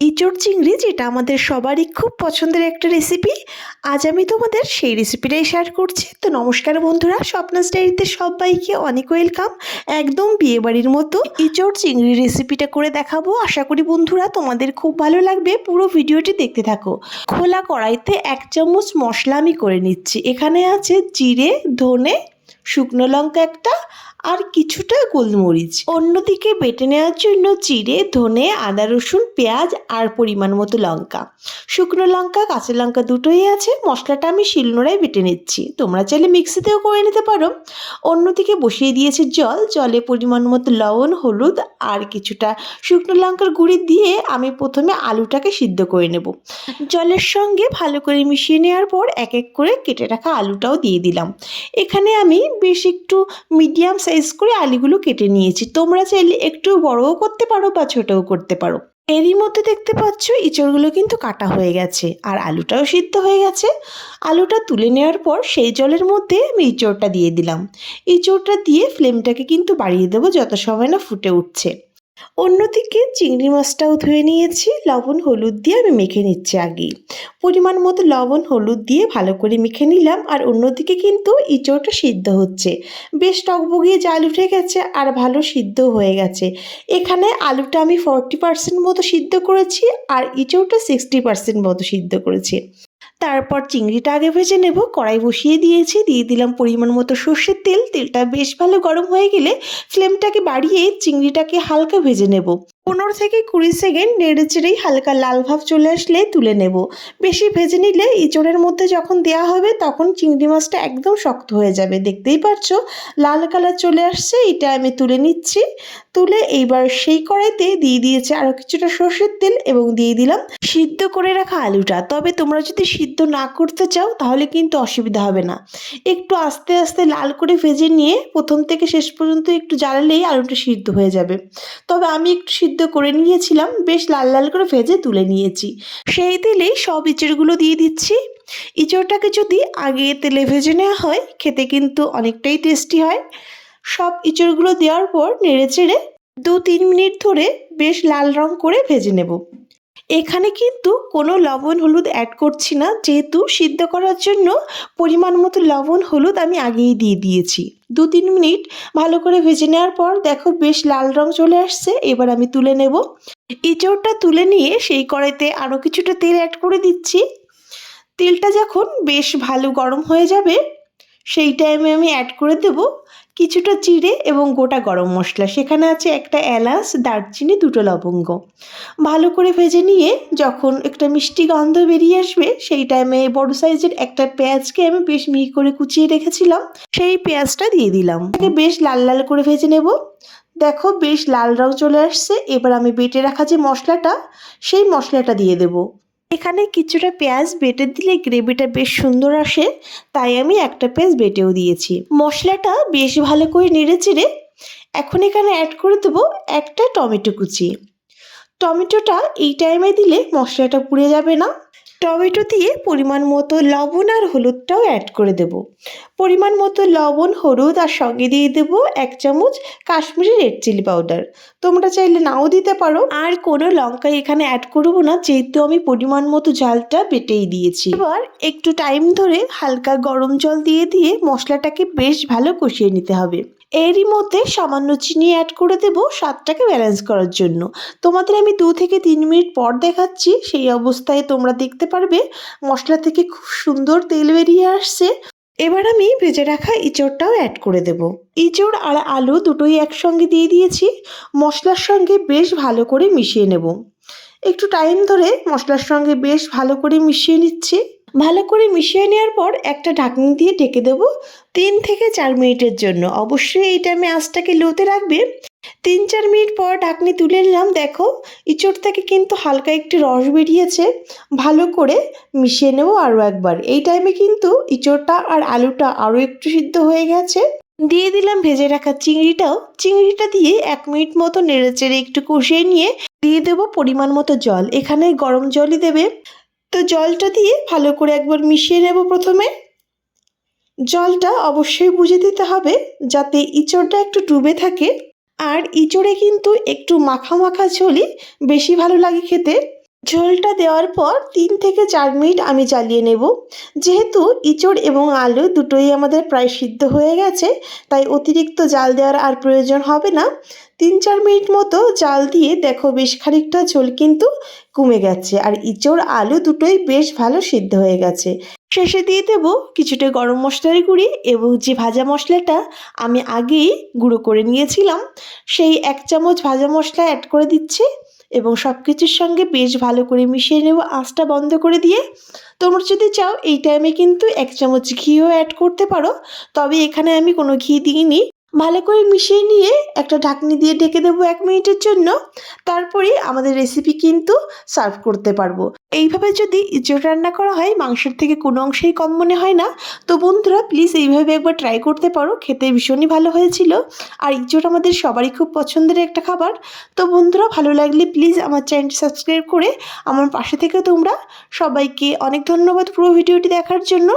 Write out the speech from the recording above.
ইঁচড় চিংড়ি, যেটা আমাদের সবারই খুব পছন্দের একটা রেসিপি আজ আমি তোমাদের সেই রেসিপিটাই শেয়ার করছি। তো নমস্কার বন্ধুরা, স্বপ্নাস ডায়েরিতে সবাইকে অনেক ওয়েলকাম একদম বিয়ে বাড়ির মতো ইঁচড় চিংড়ি রেসিপিটা করে দেখাবো। আশা করি বন্ধুরা, তোমাদের খুব ভালো লাগবে। পুরো ভিডিওটি দেখতে থাকো। খোলা কড়াইতে এক চামচ মশলা আমি করে নিচ্ছি। এখানে আছে জিরে, ধনে শুকনো লঙ্কা একটা আর কিছুটা গোলমরিচ। অন্যদিকে বেটে নেওয়ার জন্য জিরে, ধনে, আদা, রসুন, পেঁয়াজ আর পরিমাণ মতো লঙ্কা। শুকনো লঙ্কা, কাঁচা লঙ্কা দুটোই আছে, মশলাটা আমি শিলনোড়ায় বেটে নিচ্ছি। তোমরা চাইলে মিক্সিতেও করে নিতে পারো। অন্যদিকে বসিয়ে দিয়েছি জল। জলে পরিমাণ মতো লবণ, হলুদ আর কিছুটা শুকনো লঙ্কার গুঁড়ি দিয়ে আমি প্রথমে আলুটাকে সিদ্ধ করে নেব। জলের সঙ্গে ভালো করে মিশিয়ে নেওয়ার পর এক এক করে কেটে রাখা আলুটাও দিয়ে দিলাম। এখানে আমি বেশ একটু মিডিয়াম সাইজ করে আলিগুলো কেটে নিয়েছি। তোমরা চাইলে একটু বড়ও করতে পারো বা ছোটও করতে পারো। এরই মধ্যে দেখতে পাচ্ছ ইঁচড়গুলো কিন্তু কাটা হয়ে গেছে আর আলুটাও সিদ্ধ হয়ে গেছে। আলুটা তুলে নেওয়ার পর সেই জলের মধ্যে আমি ইঁচড়টা দিয়ে দিলাম। ইঁচড়টা দিয়ে ফ্লেমটাকে কিন্তু বাড়িয়ে দেবো যত সময় না ফুটে উঠছে। অন্যদিকে চিংড়ি মাছটাও ধুয়ে নিয়েছি, লবণ, হলুদ দিয়ে আমি মেখে নিচ্ছি আগেই। পরিমাণ মতো লবণ, হলুদ দিয়ে ভালো করে মেখে নিলাম আর অন্যদিকে কিন্তু ইঁচড়টা সিদ্ধ হচ্ছে। বেশ টকবগিয়ে জাল উঠে গেছে আর ভালো সিদ্ধ হয়ে গেছে। এখানে আলুটা আমি ফর্টি পার্সেন্ট মতো সিদ্ধ করেছি আর ইঁচড়টা সিক্সটি পার্সেন্ট মতো সিদ্ধ করেছি। তারপর চিংড়িটা আগে ভেজে নেব। কড়াই বসিয়ে দিয়েছি, দিয়ে দিলাম পরিমাণ মতো সর্ষের তেল। তেলটা বেশ ভালো গরম হয়ে গেলে ফ্লেমটাকে বাড়িয়ে চিংড়িটাকে হালকা ভেজে নেব। পনেরো থেকে কুড়ি সেকেন্ড নেড়ে চেড়েই হালকা লাল ভাব চলে আসলে তুলে নেব। বেশি ভেজে নিলে ইঁচড়ের মধ্যে যখন দেওয়া হবে তখন চিংড়ি মাছটা একদম শক্ত হয়ে যাবে। দেখতেই পাচ্ছ লাল কালার চলে আসছে এটা আমি তুলে নিচ্ছি। তুলে এইবার সেই কড়াইতে দিয়ে দিয়েছে আরও কিছুটা সর্ষের তেল এবং দিয়ে দিলাম সিদ্ধ করে রাখা আলুটা। তবে তোমরা যদি সিদ্ধ না করতে চাও, তাহলে কিন্তু অসুবিধা হবে না। একটু আস্তে আস্তে লাল করে ভেজে নিয়ে প্রথম থেকে শেষ পর্যন্ত একটু জ্বালালেই আলুটা সিদ্ধ হয়ে যাবে। তবে আমি একটু সিদ্ধ করে নিয়েছিলাম, বেশ লাল লাল করে ভেজে তুলে নিয়েছি। সেই তেলেই সব ইঁচড়গুলো দিয়ে দিচ্ছি। ইঁচড়টাকে যদি আগে তেলে ভেজে নেওয়া হয়, খেতে কিন্তু অনেকটাই টেস্টি হয়। সব ইঁচড়গুলো দেওয়ার পর নেড়ে চেড়ে দু তিন মিনিট ধরে বেশ লাল রং করে ভেজে নেব। এখানে কিন্তু কোনো লবণ হলুদ অ্যাড করছি না। যেহেতু সিদ্ধ করার জন্য পরিমাণ মতো লবণ হলুদ আমি আগেই দিয়ে দিয়েছি। দু তিন মিনিট ভালো করে ভেজে নেওয়ার পর দেখো বেশ লাল রং চলে আসছে, এবার আমি তুলে নেব। ইঁচড়টা তুলে নিয়ে সেই কড়াইতে আরও কিছুটা তেল অ্যাড করে দিচ্ছি। তেলটা যখন বেশ ভালো গরম হয়ে যাবে সেই টাইমে আমি অ্যাড করে দেব কিছুটা জিরে এবং গোটা গরম মশলা। সেখানে আছে একটা এলাচ, দারচিনি, দুটো লবঙ্গ। ভালো করে ভেজে নিয়ে যখন একটা মিষ্টি গন্ধ বেরিয়ে আসবে, সেই টাইমে বড় সাইজের একটা পেঁয়াজকে আমি বেশ মিহি করে কুচিয়ে রেখেছিলাম। সেই পেঁয়াজটা দিয়ে দিলাম। বেশ লাল লাল করে ভেজে নেব। দেখো বেশ লাল রং চলে আসছে। এবার আমি বেটে রাখা যে মশলাটা, সেই মশলাটা দিয়ে দেবো। এখানে কিছুটা পেঁয়াজ বেটে দিলে গ্রেভিটা বেশ সুন্দর আসে, তাই আমি একটা পেঁয়াজ বেটেও দিয়েছি। মশলাটা বেশ ভালো করে নেড়ে চেড়ে এখন এখানে অ্যাড করে দেবো একটা টমেটো কুচি। টমেটোটা এই টাইমে দিলে মশলাটা পুড়ে যাবে না। টমেটো দিয়ে পরিমাণ মতো লবণ আর হলুদটাও অ্যাড করে দেব। পরিমাণ মতো লবণ, হলুদ আর সঙ্গে দিয়ে দেব এক চামচ কাশ্মীরি রেড চিলি পাউডার তোমরা চাইলে নাও দিতে পারো। আর কোনো লঙ্কা এখানে অ্যাড করব না, যেহেতু আমি পরিমাণ মতো জালটা বেটেই দিয়েছি। এবার একটু টাইম ধরে হালকা গরম জল দিয়ে দিয়ে মশলাটাকে বেশ ভালো কষিয়ে নিতে হবে। এরই মধ্যে সামান্য চিনি অ্যাড করে দেবো স্বাদটাকে ব্যালেন্স করার জন্য। তোমাদের আমি দু থেকে তিন মিনিট পর দেখাচ্ছি, সেই অবস্থায় তোমরা দেখতে পারবে মশলা থেকে খুব সুন্দর তেল বেরিয়ে আসছে। এবার আমি ভেজে রাখা ইঁচড়টাও অ্যাড করে দেব। ইঁচড় আর আলু দুটোই একসঙ্গে দিয়ে দিয়েছি, মশলার সঙ্গে বেশ ভালো করে মিশিয়ে নেব। একটু টাইম ধরে মশলার সঙ্গে বেশ ভালো করে মিশিয়ে নিচ্ছি। ভালো করে মিশিয়ে নেওয়ার পর একটা ঢাকনি দিয়ে ঢেকে দেব তিন থেকে চার মিনিটের জন্য। অবশ্যই এই টাইমে আঁচটাকে লোতে রাখবে। তিন চার মিনিট পর ঢাকনি তুলে নিলাম। দেখো, ইঁচড় থেকে কিন্তু হালকা একটি রস বেরিয়েছে। ভালো করে মিশিয়ে নেব আরও একবার। এই টাইমে কিন্তু ইঁচড়টা আর আলুটা আরও একটু সিদ্ধ হয়ে গেছে। দিয়ে দিলাম ভেজে রাখা চিংড়িটাও। চিংড়িটা দিয়ে এক মিনিট মতো নেড়ে চেড়ে একটু কষিয়ে নিয়ে দিয়ে দেবো পরিমাণ মতো জল। এখানে গরম জলই দেবে। তো জলটা দিয়ে ভালো করে একবার মিশিয়ে নেব প্রথমে। জলটা অবশ্যই বুঝে দিতে হবে যাতে ইঁচড়টা একটু ডুবে থাকে। আর ইঁচড়ে কিন্তু একটু মাখা মাখা ঝোলই বেশি ভালো লাগে খেতে। ঝোলটা দেওয়ার পর তিন থেকে চার মিনিট আমি জ্বালিয়ে নেব। যেহেতু ইঁচড় এবং আলু দুটোই আমাদের প্রায় সিদ্ধ হয়ে গেছে, তাই অতিরিক্ত জাল দেওয়ার আর প্রয়োজন হবে না। তিন চার মিনিট মতো জাল দিয়ে দেখো বেশ খানিকটা ঝোল কিন্তু কমে গেছে আর ইঁচড়, আলু দুটোই বেশ ভালো সিদ্ধ হয়ে গেছে। শেষে দিয়ে দেব কিছুটা গরম মশলার গুঁড়ি এবং যে ভাজা মশলাটা আমি আগেই গুঁড়ো করে নিয়েছিলাম, সেই এক চামচ ভাজা মশলা অ্যাড করে দিচ্ছি। এবং সব কিছুর সঙ্গে বেশ ভালো করে মিশিয়ে নেব আঁচটা বন্ধ করে দিয়ে। তোমরা যদি চাও, এই টাইমে কিন্তু এক চামচ ঘিও অ্যাড করতে পারো। তবে এখানে আমি কোনো ঘি দিইনি। ভালো করে মিশিয়ে নিয়ে একটা ঢাকনি দিয়ে ঢেকে দেবো এক মিনিটের জন্য। তারপরে আমাদের রেসিপি কিন্তু সার্ভ করতে পারব। এইভাবে যদি ইঁচড় রান্না করা হয়, মাংসের থেকে কোনো অংশেই কম মনে হয় না। তো বন্ধুরা প্লিজ এইভাবে একবার ট্রাই করতে পারো। খেতে ভীষণই ভালো হয়েছিল। আর ইঁচড় আমাদের সবারই খুব পছন্দের একটা খাবার। তো বন্ধুরা, ভালো লাগলে প্লিজ আমার চ্যানেলটি সাবস্ক্রাইব করে আমার পাশে থেকে তোমরা সবাইকে অনেক ধন্যবাদ পুরো ভিডিওটি দেখার জন্য।